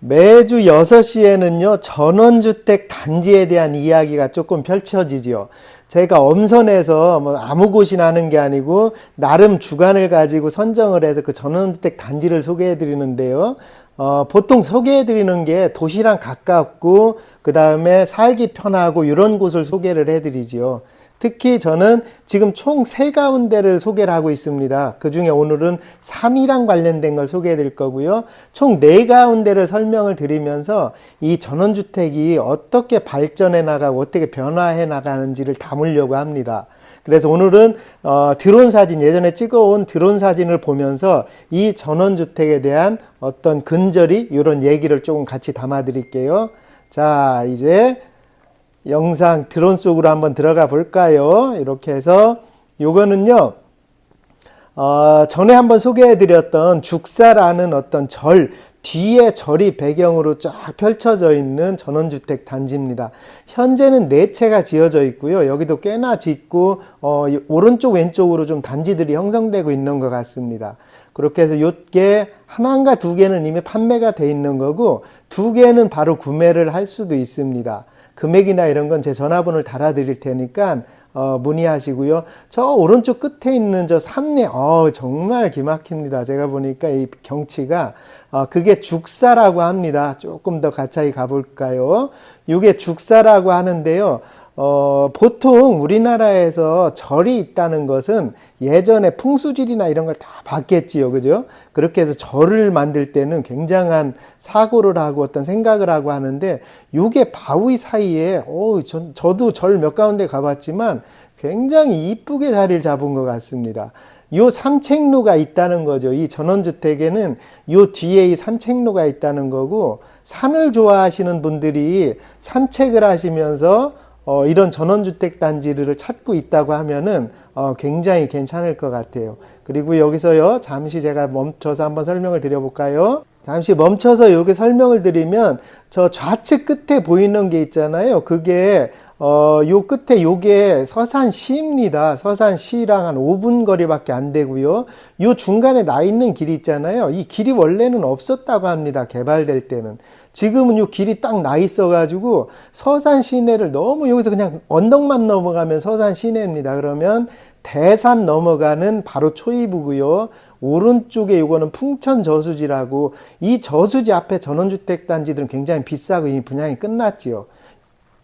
매주 6시에는요, 전원주택 단지에 대한 이야기가 조금 펼쳐지지요. 제가 엄선해서 뭐 아무 곳이나 하는 게 아니고, 나름 주관을 가지고 선정을 해서 그 전원주택 단지를 소개해 드리는데요. 어, 보통 소개해 드리는 게 도시랑 가깝고, 그 다음에 살기 편하고, 이런 곳을 소개를 해 드리지요. 특히 저는 지금 총 세 가운데를 소개를 하고 있습니다. 그 중에 오늘은 산이랑 관련된 걸 소개해 드릴 거고요. 총 네 가운데를 설명을 드리면서 이 전원주택이 어떻게 발전해 나가고 어떻게 변화해 나가는지를 담으려고 합니다. 그래서 오늘은 어, 드론 사진 예전에 찍어온 드론 사진을 보면서 이 전원주택에 대한 어떤 근저리 이런 얘기를 조금 같이 담아 드릴게요. 자 이제 영상 드론 속으로 한번 들어가 볼까요? 이렇게 해서 요거는요. 어, 전에 한번 소개해 드렸던 죽사라는 어떤 절 뒤에 절이 배경으로 쫙 펼쳐져 있는 전원주택 단지입니다. 현재는 네 채가 지어져 있고요. 여기도 꽤나 짓고 어, 이 오른쪽 왼쪽으로 좀 단지들이 형성되고 있는 것 같습니다. 그렇게 해서 요게 하나인가 두 개는 이미 판매가 돼 있는 거고 두 개는 바로 구매를 할 수도 있습니다. 금액이나 이런 건 제 전화번호를 달아드릴 테니까 어, 문의하시고요. 저 오른쪽 끝에 있는 저 산내, 어, 정말 기막힙니다. 제가 보니까 이 경치가, 어, 그게 죽사라고 합니다. 조금 더 가까이 가볼까요? 이게 죽사라고 하는데요. 어, 보통 우리나라에서 절이 있다는 것은 예전에 풍수질이나 이런 걸 다 봤겠지요. 그죠? 그렇게 해서 절을 만들 때는 굉장한 사고를 하고 어떤 생각을 하고 하는데, 요게 바위 사이에, 오, 저, 저도 절 몇 가운데 가봤지만 굉장히 이쁘게 자리를 잡은 것 같습니다. 요 산책로가 있다는 거죠. 이 전원주택에는 요 뒤에 이 산책로가 있다는 거고, 산을 좋아하시는 분들이 산책을 하시면서 어, 이런 전원주택 단지를 찾고 있다고 하면은 어, 굉장히 괜찮을 것 같아요. 그리고 여기서요, 잠시 제가 멈춰서 한번 설명을 드려볼까요? 잠시 멈춰서 여기 설명을 드리면 저 좌측 끝에 보이는 게 있잖아요. 그게 어, 요 끝에 요게 서산시입니다. 서산시랑 한 5분 거리밖에 안 되고요. 요 중간에 나 있는 길이 있잖아요. 이 길이 원래는 없었다고 합니다. 개발될 때는. 지금은 요 길이 딱 나 있어가지고 서산 시내를 너무 여기서 그냥 언덕만 넘어가면 서산 시내입니다. 그러면 대산 넘어가는 바로 초이부고요. 오른쪽에 요거는 풍천 저수지라고 이 저수지 앞에 전원주택 단지들은 굉장히 비싸고 이 분양이 끝났지요.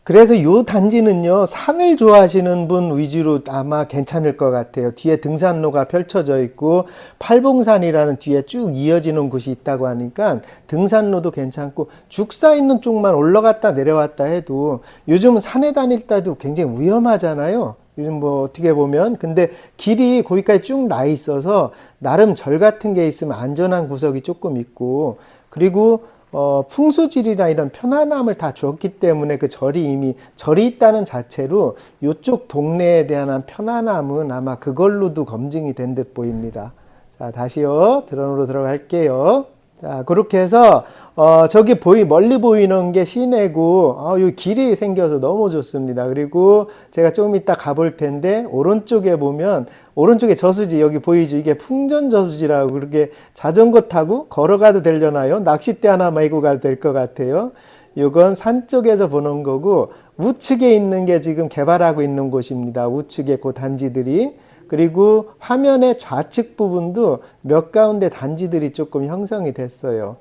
그래서 요 단지는요, 산을 좋아하시는 분 위주로 아마 괜찮을 것 같아요. 뒤에 등산로가 펼쳐져 있고, 팔봉산이라는 뒤에 쭉 이어지는 곳이 있다고 하니까 등산로도 괜찮고, 죽사 있는 쪽만 올라갔다 내려왔다 해도 요즘은 산에 다닐 때도 굉장히 위험하잖아요. 요즘 뭐 어떻게 보면. 근데 길이 거기까지 쭉 나 있어서 나름 절 같은 게 있으면 안전한 구석이 조금 있고, 그리고 어, 풍수질이나 이런 편안함을 다 주었기 때문에 그 절이 이미 절이 있다는 자체로 이쪽 동네에 대한 편안함은 아마 그걸로도 검증이 된 듯 보입니다. 자, 다시요. 드론으로 들어갈게요. 자, 그렇게 해서, 어, 저기 보이, 멀리 보이는 게 시내고, 어, 요 길이 생겨서 너무 좋습니다. 그리고 제가 조금 이따 가볼 텐데, 오른쪽에 보면, 오른쪽에 저수지, 여기 보이죠? 이게 풍전 저수지라고 그렇게 자전거 타고 걸어가도 되려나요? 낚싯대 하나 메고 가도 될 것 같아요. 이건 산 쪽에서 보는 거고, 우측에 있는 게 지금 개발하고 있는 곳입니다. 우측에 그 단지들이. 그리고 화면의 좌측 부분도 몇 가운데 단지들이 조금 형성이 됐어요.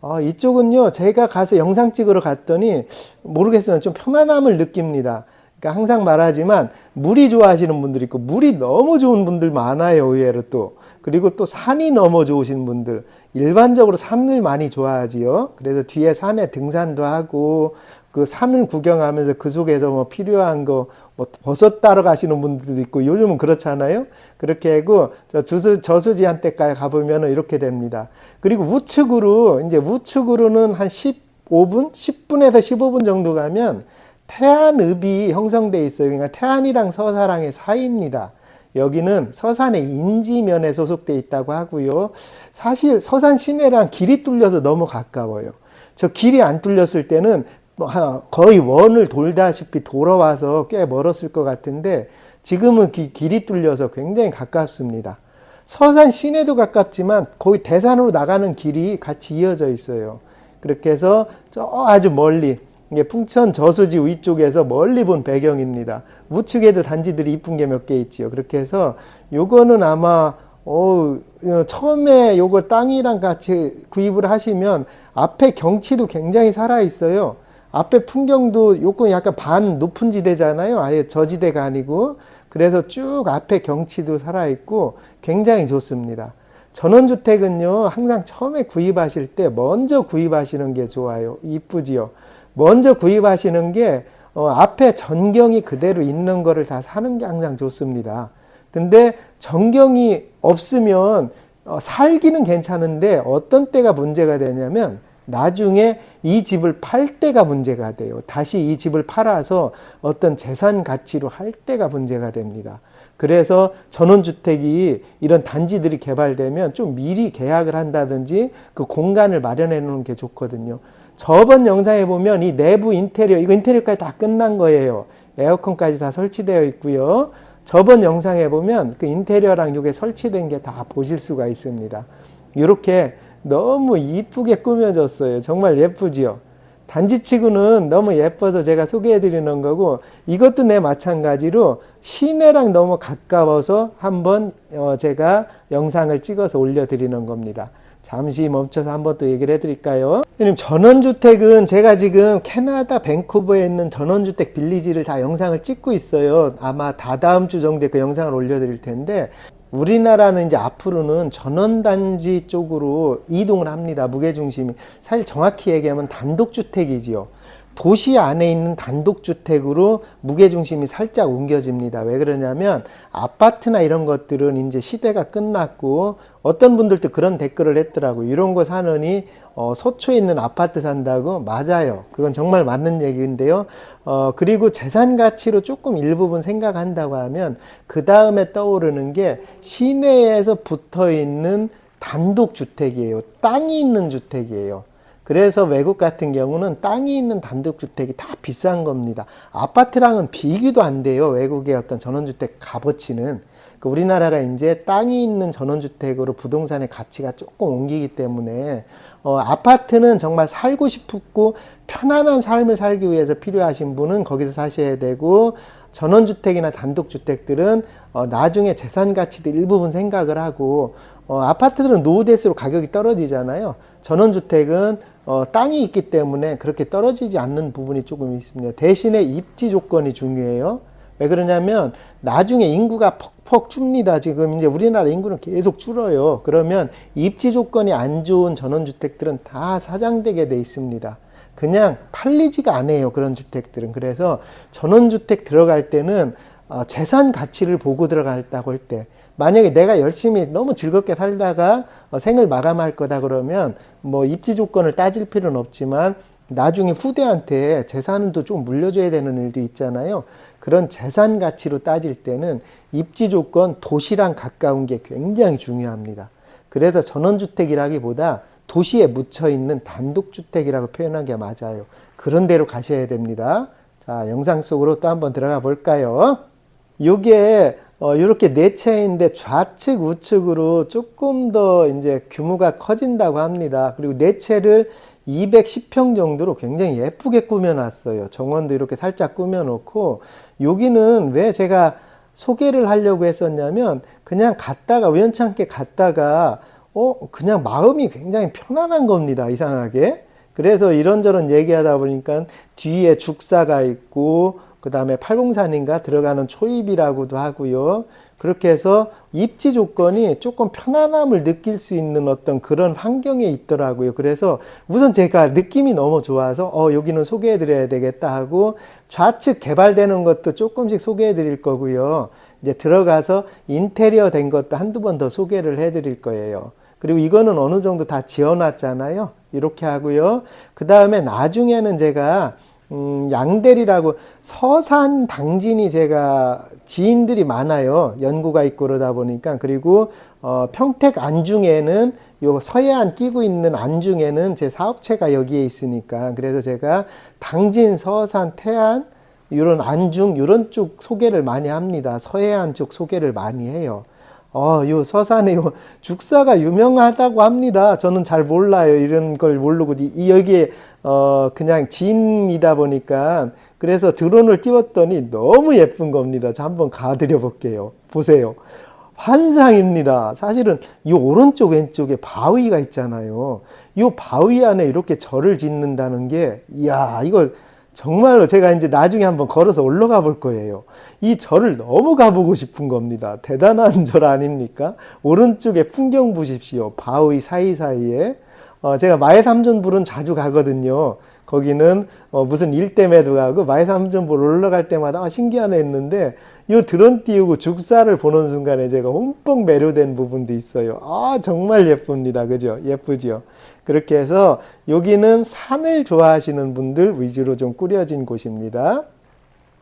어, 이쪽은요, 제가 가서 영상 찍으러 갔더니 모르겠어요. 좀 편안함을 느낍니다. 그러니까 항상 말하지만 물이 좋아하시는 분들 있고 물이 너무 좋은 분들 많아요, 의외로 또. 그리고 또 산이 너무 좋으신 분들. 일반적으로 산을 많이 좋아하지요. 그래서 뒤에 산에 등산도 하고 그 산을 구경하면서 그 속에서 뭐 필요한 거, 뭐 버섯 따러 가시는 분들도 있고 요즘은 그렇잖아요. 그렇게 하고 저 주수, 저수지한테까지 가보면 이렇게 됩니다. 그리고 우측으로, 이제 우측으로는 한 15분? 10분에서 15분 정도 가면 태안읍이 형성돼 있어요. 그러니까 태안이랑 서사랑의 사이입니다. 여기는 서산의 인지면에 소속돼 있다고 하고요. 사실 서산 시내랑 길이 뚫려서 너무 가까워요. 저 길이 안 뚫렸을 때는 뭐 거의 원을 돌다시피 돌아와서 꽤 멀었을 것 같은데 지금은 기, 길이 뚫려서 굉장히 가깝습니다. 서산 시내도 가깝지만 거의 대산으로 나가는 길이 같이 이어져 있어요. 그렇게 해서 저 아주 멀리 이게 풍천 저수지 위쪽에서 멀리 본 배경입니다. 우측에도 단지들이 이쁜 게 몇 개 있지요. 그렇게 해서 요거는 아마 어, 어, 처음에 요거 땅이랑 같이 구입을 하시면 앞에 경치도 굉장히 살아 있어요. 앞에 풍경도 요건 약간 반 높은 지대잖아요. 아예 저지대가 아니고. 그래서 쭉 앞에 경치도 살아 있고 굉장히 좋습니다. 전원주택은요, 항상 처음에 구입하실 때 먼저 구입하시는 게 좋아요. 이쁘지요. 먼저 구입하시는 게 어, 앞에 전경이 그대로 있는 거를 다 사는 게 항상 좋습니다. 근데 전경이 없으면 어, 살기는 괜찮은데 어떤 때가 문제가 되냐면 나중에 이 집을 팔 때가 문제가 돼요. 다시 이 집을 팔아서 어떤 재산 가치로 할 때가 문제가 됩니다. 그래서 전원주택이 이런 단지들이 개발되면 좀 미리 계약을 한다든지 그 공간을 마련해 놓는 게 좋거든요. 저번 영상에 보면 이 내부 인테리어, 이거 인테리어까지 다 끝난 거예요. 에어컨까지 다 설치되어 있고요. 저번 영상에 보면 그 인테리어랑 이게 설치된 게 다 보실 수가 있습니다. 이렇게 너무 이쁘게 꾸며졌어요. 정말 예쁘지요? 단지치고는 너무 예뻐서 제가 소개해 드리는 거고 이것도 내 마찬가지로 시내랑 너무 가까워서 한번 어 제가 영상을 찍어서 올려 드리는 겁니다. 잠시 멈춰서 한번 또 얘기를 해드릴까요? 왜냐면 전원주택은 제가 지금 캐나다 밴쿠버에 있는 전원주택 빌리지를 다 영상을 찍고 있어요. 아마 다다음 주 정도에 그 영상을 올려드릴 텐데 우리나라는 이제 앞으로는 전원단지 쪽으로 이동을 합니다. 무게중심이. 사실 정확히 얘기하면 단독주택이지요. 도시 안에 있는 단독주택으로 무게중심이 살짝 옮겨집니다. 왜 그러냐면 아파트나 이런 것들은 이제 시대가 끝났고 어떤 분들도 그런 댓글을 했더라고요. 이런 거 사느니 어, 소초에 있는 아파트 산다고 맞아요. 그건 정말 맞는 얘기인데요. 어, 그리고 재산 가치로 조금 일부분 생각한다고 하면 그 다음에 떠오르는 게 시내에서 붙어 있는 단독 주택이에요. 땅이 있는 주택이에요. 그래서 외국 같은 경우는 땅이 있는 단독주택이 다 비싼 겁니다. 아파트랑은 비교도 안 돼요. 외국의 어떤 전원주택 값어치는. 그 우리나라가 이제 땅이 있는 전원주택으로 부동산의 가치가 조금 옮기기 때문에 어, 아파트는 정말 살고 싶고 편안한 삶을 살기 위해서 필요하신 분은 거기서 사셔야 되고 전원주택이나 단독주택들은 어, 나중에 재산 가치도 일부분 생각을 하고 어, 아파트들은 노후될수록 가격이 떨어지잖아요. 전원주택은 어, 땅이 있기 때문에 그렇게 떨어지지 않는 부분이 조금 있습니다. 대신에 입지 조건이 중요해요. 왜 그러냐면 나중에 인구가 퍽퍽 줍니다. 지금 이제 우리나라 인구는 계속 줄어요. 그러면 입지 조건이 안 좋은 전원주택들은 다 사장되게 돼 있습니다. 그냥 팔리지가 않아요. 그런 주택들은. 그래서 전원주택 들어갈 때는 어, 재산 가치를 보고 들어갔다고 할 때, 만약에 내가 열심히 너무 즐겁게 살다가 어, 생을 마감할 거다 그러면 뭐 입지 조건을 따질 필요는 없지만 나중에 후대한테 재산도 좀 물려줘야 되는 일도 있잖아요. 그런 재산 가치로 따질 때는 입지 조건 도시랑 가까운 게 굉장히 중요합니다. 그래서 전원주택이라기보다 도시에 묻혀 있는 단독주택이라고 표현한 게 맞아요. 그런 데로 가셔야 됩니다. 자, 영상 속으로 또 한번 들어가 볼까요? 요게 어, 이렇게 네 채인데 좌측 우측으로 조금 더 이제 규모가 커진다고 합니다. 그리고 네 채를 210평 정도로 굉장히 예쁘게 꾸며놨어요. 정원도 이렇게 살짝 꾸며놓고 여기는 왜 제가 소개를 하려고 했었냐면 그냥 갔다가 우연찮게 갔다가 어 그냥 마음이 굉장히 편안한 겁니다. 이상하게. 그래서 이런저런 얘기하다 보니까 뒤에 죽사가 있고 그 다음에 804인가 들어가는 초입이라고도 하고요. 그렇게 해서 입지 조건이 조금 편안함을 느낄 수 있는 어떤 그런 환경에 있더라고요. 그래서 우선 제가 느낌이 너무 좋아서 어, 여기는 소개해 드려야 되겠다 하고 좌측 개발되는 것도 조금씩 소개해 드릴 거고요. 이제 들어가서 인테리어 된 것도 한두 번 더 소개를 해 드릴 거예요. 그리고 이거는 어느 정도 다 지어놨잖아요. 이렇게 하고요. 그 다음에 나중에는 제가 음, 양대리라고 서산 당진이 제가 지인들이 많아요. 연구가 있고 그러다 보니까. 그리고 어, 평택 안중에는 요 서해안 끼고 있는 안중에는 제 사업체가 여기에 있으니까. 그래서 제가 당진, 서산, 태안, 이런 안중, 이런 쪽 소개를 많이 합니다. 서해안 쪽 소개를 많이 해요. 어, 요 서산에 요 죽사가 유명하다고 합니다. 저는 잘 몰라요. 이런 걸 모르고 이- 이 여기에 어 그냥 지인이다 보니까 그래서 드론을 띄웠더니 너무 예쁜 겁니다. 자 한번 가드려 볼게요. 보세요. 환상입니다. 사실은 이 오른쪽 왼쪽에 바위가 있잖아요. 이 바위 안에 이렇게 절을 짓는다는 게 이야 이거 정말로 제가 이제 나중에 한번 걸어서 올라가 볼 거예요. 이 절을 너무 가보고 싶은 겁니다. 대단한 절 아닙니까? 오른쪽에 풍경 보십시오. 바위 사이사이에. 어, 제가 마해삼전불은 자주 가거든요. 거기는 어, 무슨 일 때문에도 가고 마해삼전불 올라갈 때마다 아, 신기하네 했는데 요 드론 띄우고 죽사를 보는 순간에 제가 흠뻑 매료된 부분도 있어요. 아 정말 예쁩니다. 그죠? 예쁘죠? 그렇게 해서 여기는 산을 좋아하시는 분들 위주로 좀 꾸려진 곳입니다.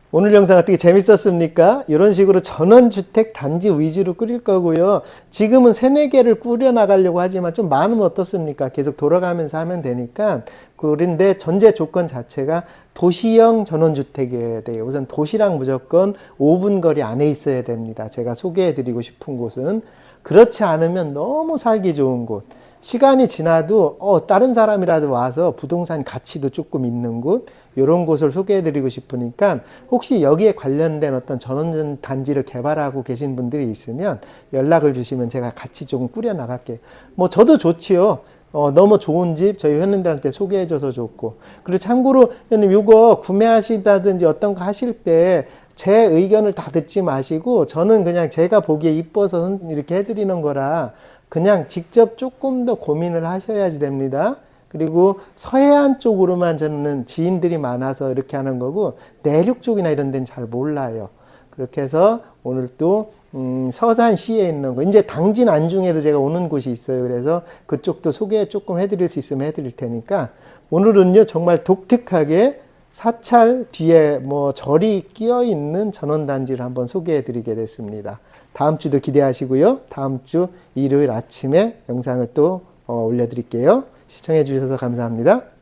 오늘 영상 어떻게 재밌었습니까? 이런 식으로 전원주택 단지 위주로 꾸릴 거고요. 지금은 세네 개를 꾸려 나가려고 하지만 좀 많으면 어떻습니까? 계속 돌아가면서 하면 되니까. 그런데 전제 조건 자체가 도시형 전원주택이어야 돼요. 우선 도시랑 무조건 5분 거리 안에 있어야 됩니다. 제가 소개해 드리고 싶은 곳은. 그렇지 않으면 너무 살기 좋은 곳. 시간이 지나도 어, 다른 사람이라도 와서 부동산 가치도 조금 있는 곳 이런 곳을 소개해드리고 싶으니까 혹시 여기에 관련된 어떤 전원 단지를 개발하고 계신 분들이 있으면 연락을 주시면 제가 같이 조금 꾸려 나갈게요. 뭐 저도 좋지요. 어, 너무 좋은 집 저희 회원님들한테 소개해줘서 좋고 그리고 참고로 회원님 이거 구매하시다든지 어떤 거 하실 때 제 의견을 다 듣지 마시고 저는 그냥 제가 보기에 이뻐서 이렇게 해드리는 거라 그냥 직접 조금 더 고민을 하셔야지 됩니다. 그리고 서해안 쪽으로만 저는 지인들이 많아서 이렇게 하는 거고 내륙 쪽이나 이런 데는 잘 몰라요. 그렇게 해서 오늘 또 음, 서산시에 있는 거 이제 당진 안중에도 제가 오는 곳이 있어요. 그래서 그쪽도 소개 조금 해드릴 수 있으면 해드릴 테니까 오늘은요 정말 독특하게 사찰 뒤에 뭐 절이 끼어 있는 전원단지를 한번 소개해 드리게 됐습니다. 다음 주도 기대하시고요. 다음 주 일요일 아침에 영상을 또 어, 올려 드릴게요. 시청해 주셔서 감사합니다.